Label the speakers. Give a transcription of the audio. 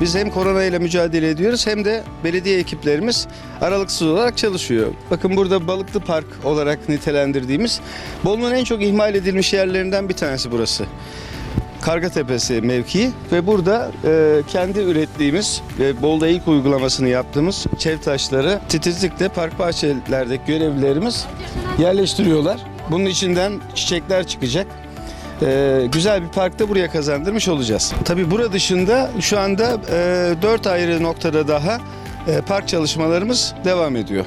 Speaker 1: Biz hem korona ile mücadele ediyoruz hem de belediye ekiplerimiz aralıksız olarak çalışıyor. Bakın burada Balıklı Park olarak nitelendirdiğimiz Bolu'nun en çok ihmal edilmiş yerlerinden bir tanesi burası. Karga Tepesi mevkii ve burada e, kendi ürettiğimiz ve Bolu'da ilk uygulamasını yaptığımız çev taşları titizlikle park bahçelerdeki görevlilerimiz yerleştiriyorlar. Bunun içinden çiçekler çıkacak. E, güzel bir parkta buraya kazandırmış olacağız. Tabii burada dışında şu anda e, 4 ayrı noktada daha e, park çalışmalarımız devam ediyor.